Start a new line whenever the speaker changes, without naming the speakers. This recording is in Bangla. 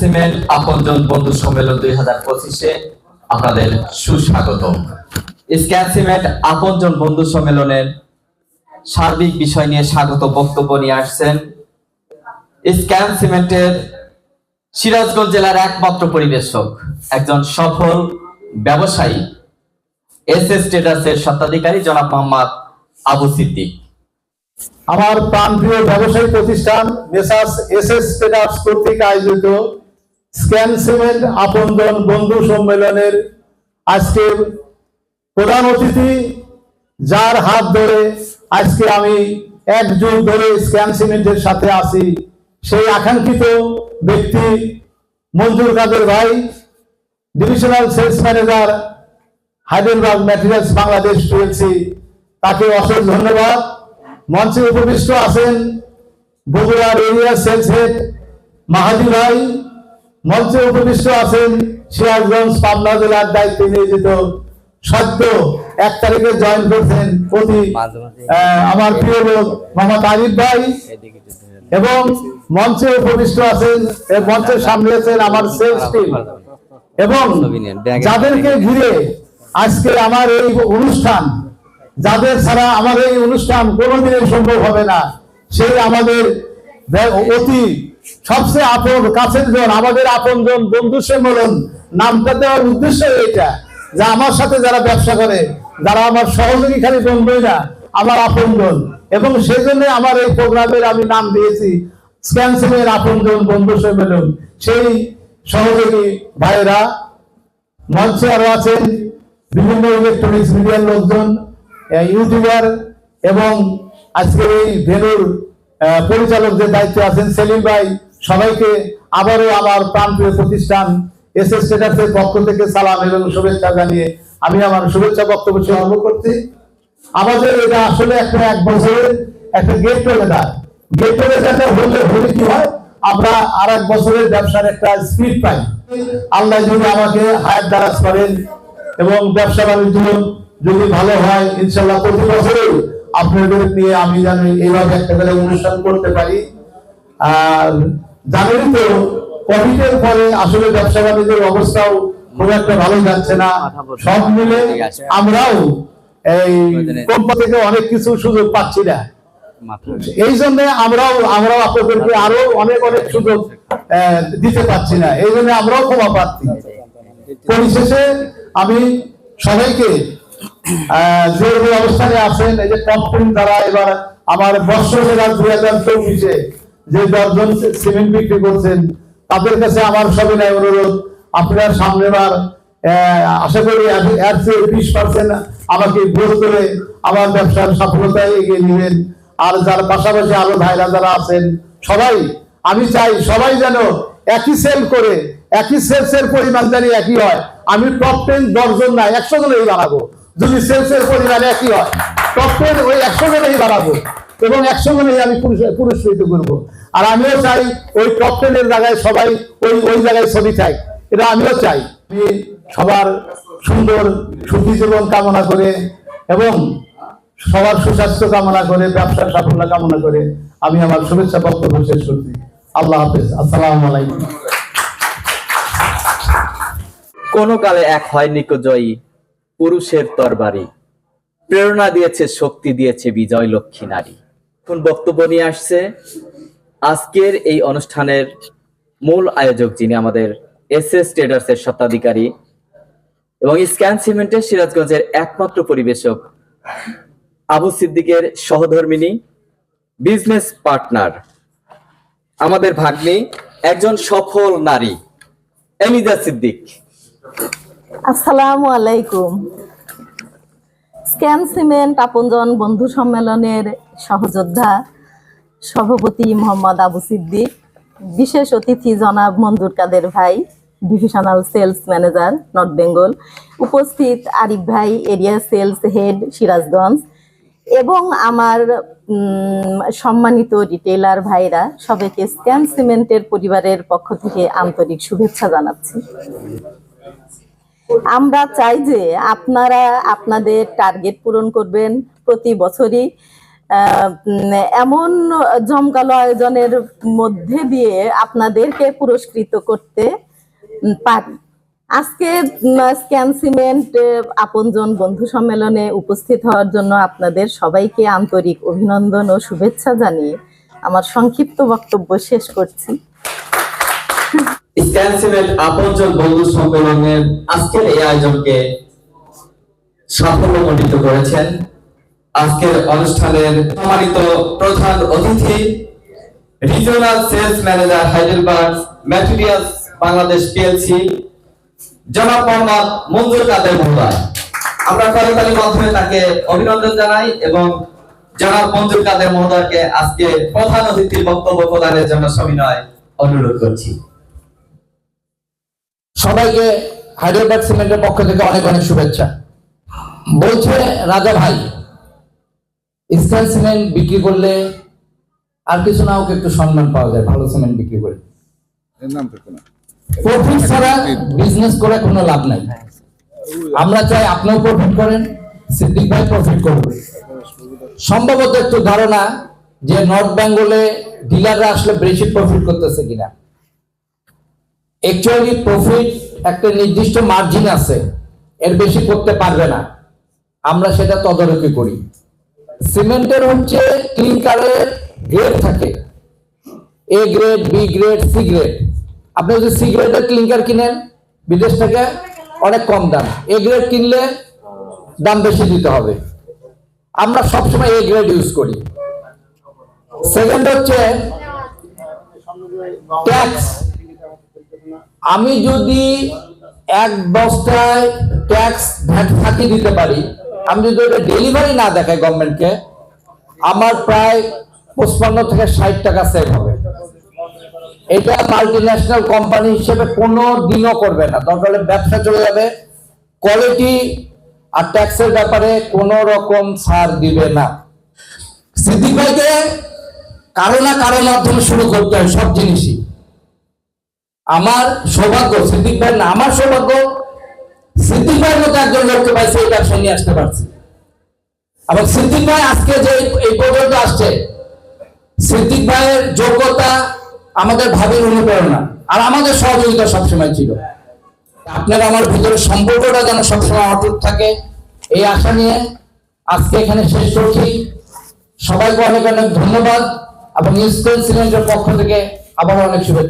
সিমেন্ট আপনজন বন্ধু সম্মেলন দুই হাজার পঁচিশে আপনাদের সুস্বাগতম। স্ক্যান সিমেন্ট আপনজন বন্ধু সম্মেলনের সার্বিক বিষয় নিয়ে স্বাগত বক্তব্য নিয়ে আসছেন। স্ক্যান সিমেন্টের সিরাজগঞ্জ জেলার একমাত্র পরিবেশক, একজন সফল ব্যবসায়ী, এস এস ট্রেডার্সের স্বত্বাধিকারী জনাব মোহাম্মদ আবু সিদ্দিক।
আমার প্রাণপ্রিয় ব্যবসায়ী প্রতিষ্ঠান মেসার্স এস এস ট্রেডার্স কর্তৃক আয়োজিত স্ক্যান সিমেন্ট আপনজন বন্ধু সম্মেলনের আজকের প্রধান অতিথি, যার হাত ধরে আজকে আমি এক যুগ ধরে স্ক্যান সিমেন্টের সাথে আছি। সেই আকাঙ্ক্ষিত ব্যক্তি মঞ্জুর কাদের ভাই, divisional sales manager Heidelberg materials Bangladesh PLC. তাকে অশেষ ধন্যবাদ। মঞ্চে উপবিষ্ট আছেন বগুড়ার এরিয়া সেলস হেড মাহাদি ভাই। মঞ্চে উপবিষ্ট আছেন সিরাজগঞ্জ পাবনা জেলার দায়িত্বে নিয়োজিত সদ্য এক তারিখে জয়েন করছেন অতি আমার প্রিয় লোক মোহাম্মদ আরিফ ভাই। এবং মঞ্চে উপবিষ্ট আছেন মঞ্চের সামনে আছেন আমার সেলস টিম এবং যাদেরকে ঘিরে আজকে আমার এই অনুষ্ঠান যাদের ছাড়া আমার এই অনুষ্ঠান কোনোদিনই সম্ভব হবে না। সেই আমাদের অতি সবচেয়ে আপন কাছের জন, আমাদের আপন জন বন্ধু সম্মেলন নামটা দেওয়ার উদ্দেশ্য এইটা যে আমার সাথে যারা ব্যবসা করে, যারা আমার সহযোগী খালি বন্ধুই না, আমার আপন জন। এবং সেই জন্য আমার এই প্রোগ্রামের আমি নাম দিয়েছি, স্ক্যানসিমের আপন জন বন্ধু সম্মেলন। সেই সহযোগী ভাইয়েরা, মঞ্চে আরও আছেন, বিভিন্ন ইলেকট্রনিক্স মিডিয়ার লোকজন ইউটিউবার এবং আজকের এই ভেনুর আহ, পরিচালকদের দায়িত্বে আছেন সেলিম ভাই সবাইকে আবারও আমার প্রাণপ্রিয় প্রতিষ্ঠান এস এস স্টেটাসের পক্ষ থেকে সালাম এবং শুভেচ্ছা জানিয়ে আমি আমার শুভেচ্ছা বক্তব্য শুরু করছি। আমাদের এটা আসলে একটা এক বছরের একটা গেট টুগেদার গেট টুগেদারটা হলে হলে কি হয়? আমরা আর এক বছরের ব্যবসার একটা স্পিড পাই। আল্লাহ যদি আমাকে হায়াত দারাজ করেন এবং ব্যবসা বাণিজ্য যদি ভালো হয়, ইনশাল্লাহ প্রতি বছরই আপনাদের নিয়ে আমি যেন এইভাবে একটা করে অনুষ্ঠান করতে পারি। আর জানেনই তো কোভিডের পরে আসলে ব্যবসা বাণিজ্যের অবস্থাও খুব একটা ভালো যাচ্ছে না। সব মিলে আমরাও এই কোম্পানি থেকে অনেক কিছু সুযোগ পাচ্ছি না। এই জন্য আমরাও আমরাও আপনাদেরকে আরও অনেক অনেক সুযোগ দিতে পারছি না। এই জন্য আমরাও ক্ষমা প্রার্থী। পরিশেষে আমি সবাইকে যে অবস্থানে আছেন, এই যে দ্বারা এবার আমার দুই হাজার চব্বিশে যে দশজন সিমেন্ট বিক্রি করছেন, তাদের কাছে আমার অনুরোধ। আপনার আশা করি বিশ পার্সেন্ট আমাকে ভোট করে আমার ব্যবসার সফলতায় এগিয়ে নেবেন। আর যার পাশাপাশি আরও ভাইরা যারা আছেন, সবাই, আমি চাই সবাই যেন একই সেল করে, একই সেলসের পরিমাণ জানি একই হয়। আমি টপ টেন দশজন না, একশো জনেই বানাবো। যদি সেলসের পরিমাণ একই হয়? টেন ওই একশো জনেই বানাবো এবং একশো জনেই আমি পুরস্কৃত করব। আর আমিও চাই ওই টপ টেনের জায়গায় সবাই ওই ওই জায়গায় ছবি চাই। এটা আমিও চাই। সবার সুন্দর, সুখী জীবন কামনা করে এবং সবার সুস্বাস্থ্য কামনা করে, ব্যবসার সাফল্য কামনা করে আমি আমার শুভেচ্ছা বক্তব্য শেষ করছি। আল্লাহ হাফেজ। আসসালামু আলাইকুম।
কোন কালে এক হয় নিকজয়ী পুরুষের তরবারি। প্রেরণা দিয়েছে, শক্তি দিয়েছে বিজয় লক্ষ্মী নারী। কোন বক্তব্য নিয়ে আসছে আজকের এই অনুষ্ঠানের মূল আয়োজক যিনি আমাদের এস এস ট্রেডার্স এর স্বত্বাধিকারী এবং স্ক্যান সিমেন্টের সিরাজগঞ্জের একমাত্র পরিবেশক আবু সিদ্দিকের সহধর্মিনী, বিজনেস পার্টনার, আমাদের ভাগ্নি, একজন সফল নারী, এমিজা সিদ্দিক।
আসসালামু আলাইকুম। স্ক্যান সিমেন্ট আপনজন বন্ধু সম্মেলনের সহযোদ্ধা সভাপতি মোহাম্মদ আবু সিদ্দিক, বিশেষ অতিথি জনাব মঞ্জুর কাদের ভাই divisional sales manager north Bengal উপস্থিত আরিফ ভাই এরিয়া সেলস হেড সিরাজগঞ্জ, এবং আমার সম্মানিত রিটেলার ভাইরা, সবাইকে স্ক্যান সিমেন্টের পরিবারের পক্ষ থেকে আন্তরিক শুভেচ্ছা জানাচ্ছি। আমরা চাই যে আপনারা আপনাদের টার্গেট পূরণ করবেন প্রতি বছরই। এমন জমকালো আয়োজনের মধ্যে দিয়ে আপনাদেরকে পুরস্কৃত করতে পারি। আজকে স্ক্যান সিমেন্ট আপনজন বন্ধু সম্মেলনে উপস্থিত হওয়ার জন্য আপনাদের সবাইকে আন্তরিক অভিনন্দন ও শুভেচ্ছা জানিয়ে আমার সংক্ষিপ্ত বক্তব্য শেষ করছি।
বাংলাদেশ পিএলসি জনাব মঞ্জুর কাদের মহোদয়। আমরা মাধ্যমে তাকে অভিনন্দন জানাই এবং জনাব মঞ্জুর কাদের মহোদয়কে আজকে প্রধান অতিথির বক্তব্য প্রদানের জন্য সবিনয় অনুরোধ করছি।
সবাইকে হাইডেলবার্গ সিমেন্টের পক্ষ থেকে অনেক অনেক শুভেচ্ছা। বলছে রাজা ভাই স্টাইল সিমেন্ট বিক্রি করলে আর কিছু না হোক একটু সম্মান পাওয়া যায় ভালো সিমেন্ট বিক্রি করে। প্রফিট ছাড়া বিজনেস করে কোনো লাভ নাই। আমরা চাই আপনিও প্রফিট করেন সিদ্দিক ভাই প্রফিট করবে সম্ভবত একটু ধারণা যে নর্থ বেঙ্গলে ডিলাররা আসলে বেশি প্রফিট করতেছে কিনা। অ্যাকচুয়ালি প্রফিট একটা নির্দিষ্ট মার্জিন আছে। এর বেশি করতে পারবে না। আমরা সেটা তদারকি করি। সিমেন্টের হচ্ছে ক্লিনকারের গ্রেড থাকে। A grade B grade C grade আপনি যদি সি গ্রেডের ক্লিনকার কিনেন, বিদেশ থেকে অনেক কম দাম। এ গ্রেড কিনলে দাম বেশি দিতে হবে। আমরা সবসময় এ গ্রেড ইউজ করি। সেকেন্ড হচ্ছে ট্যাক্স আমি যদি এক বস্তায় ট্যাক্স ভ্যাট ফাঁকি দিতে পারি, আমি যদি ওটা ডেলিভারি না দেখাই গভর্নমেন্টকে আমার প্রায় পঁচপান্ন থেকে ষাট টাকা সেভ হবে। এটা মাল্টি ন্যাশনাল কোম্পানি হিসেবে কোনো দিনও করবে না। দরকার ব্যবসা চলে যাবে কোয়ালিটি আর ট্যাক্সের ব্যাপারে কোনো রকম ছাড় দিবে না। সিদ্দিক ভাইকে কারও না কারও মাধ্যমে শুরু করতে হয়, সব জিনিসই। আমার সৌভাগ্য, সিদ্দিক ভাই না, আমার সৌভাগ্য, সিদ্দিক ভাইয়ের মতো একজন লোককে পাইছে এই ব্যবসা নিয়ে আসতে পারছি। এবং সিদ্দিক ভাই আজকে যে এই- পর্যন্ত আসছে, সিদ্দিক ভাইয়ের যোগ্যতা আমাদের ভাবির অনুপ্রেরণা আর আমাদের সহযোগিতা সবসময় ছিল। আপনার আমার ভিতরে সম্পর্কটা যেন সবসময় অটুট থাকে, এই আশা নিয়ে আজকে এখানে শেষ করছি। সবাইকে অনেক অনেক ধন্যবাদ এবং ইস্কন সিমেন্টের পক্ষ থেকে আবার অনেক শুভেচ্ছা।